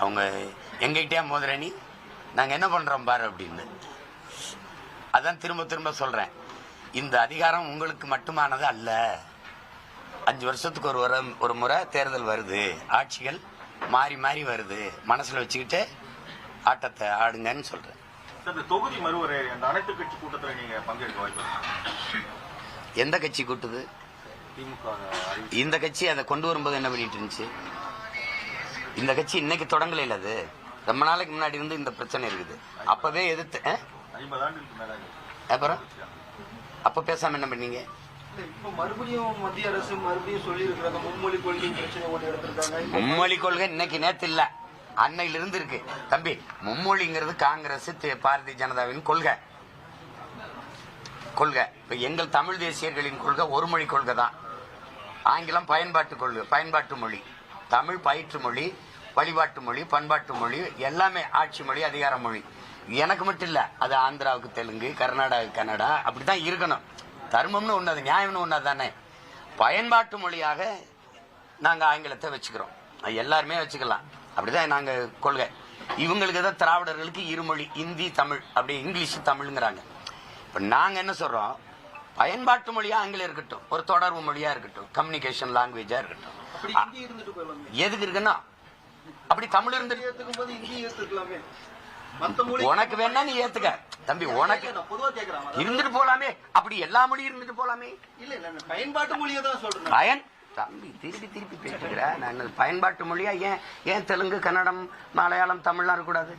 அவங்க எங்ககிட்டயே மோதுரணி நாங்க என்ன பண்றோம் பாரு அப்படின்னு. அதான் திரும்ப திரும்ப சொல்றேன். இந்த அதிகாரம் உங்களுக்கு மட்டுமானது அல்ல. அஞ்சு வருஷத்துக்கு ஒரு வர ஒரு முறை தேர்தல் வருது. ஆட்சிகள் மாறி மாறி வருது. மனசுல வச்சுக்கிட்டு ஆட்டத்தை ஆடுங்கன்னு இந்த தொகுதி மறுவரை அந்த அனைத்து கட்சி கூட்டத்துல நீங்க பங்கேற்க வாய்ப்பு? எந்த கட்சி கூட்டுது? இந்த கட்சி அதை கொண்டு வரும்போது என்ன பண்ணிட்டு இருந்துச்சு? இந்த கட்சி இன்னைக்கு தொடங்கல இல்ல அது. ரொம்ப நாளைக்கு முன்னாடி இருந்து இந்த பிரச்சனை இருக்குது. அப்பவே எதிர்த்து. அப்புறம்? அப்ப பேசாம என்ன பண்ணீங்க? இப்ப மறுபடியும் மத்திய அரசு மறுபடியும் சொல்லி இருக்கிறாங்க மும்மொழி கொள்கை பிரச்சனை ஒன்று எடுத்திருக்காங்க. மும்மொழி கொள்கை இன்னைக்கு நேத்து இல்ல. அன்னையில இருந்து இருக்கு. தம்பி மும்மொழிங்கிறது காங்கிரஸ் பாரதிய ஜனதாவின் கொள்கை. கொள்கை. இப்ப எங்கள் தமிழ் தேசியர்களின் கொள்கை ஒரு மொழி கொள்கை தான் ஆங்கிலம் பயன்பாட்டு கொள்கை பயன்பாட்டு மொழி. தமிழ் பயிற்று மொழி வழிபாட்டு மொழி பண்பாட்டு மொழி எல்லாமே ஆட்சி மொழி அதிகார மொழி. எனக்கு மட்டும் இல்லை அது ஆந்திராவுக்கு தெலுங்கு கர்நாடகாவுக்கு கன்னடா அப்படிதான் இருக்கணும். தர்மம்னு ஒண்ணு அது நியாயம்னு ஒன்று தானே பயன்பாட்டு மொழியாக நாங்கள் ஆங்கிலத்தை வச்சுக்கிறோம். எல்லாருமே வச்சுக்கலாம். அப்படிதான் நாங்கள் கொள்கை. இவங்களுக்கு தான் திராவிடர்களுக்கு இருமொழி இந்தி தமிழ் அப்படி இங்கிலீஷ் தமிழ்ங்கிறாங்க. இப்போ நாங்கள் என்ன சொல்கிறோம் பயன்பாட்டு மொழியா ஆங்கிலம் இருக்கட்டும். ஒரு தொடர்பு மொழியா இருக்கட்டும். கம்யூனிகேஷன் லாங்குவேஜா இருக்கட்டும். எதுக்கு இருக்குன்னா அப்படி தமிழ் இருந்து உனக்கு வேணா நீ ஏத்துக்க. தம்பி உனக்கு இருந்துட்டு போலாமே. அப்படி எல்லா மொழியும் இருந்துட்டு போலாமே. இல்ல பயன்பாட்டு மொழியை தான் சொல்றேன். பயன் தம்பி திருப்பி திருப்பி பேசுகிற நான் பயன்பாட்டு மொழியா ஏன் ஏன் தெலுங்கு கன்னடம் மலையாளம் தமிழ்லாம் இருக்கக்கூடாது?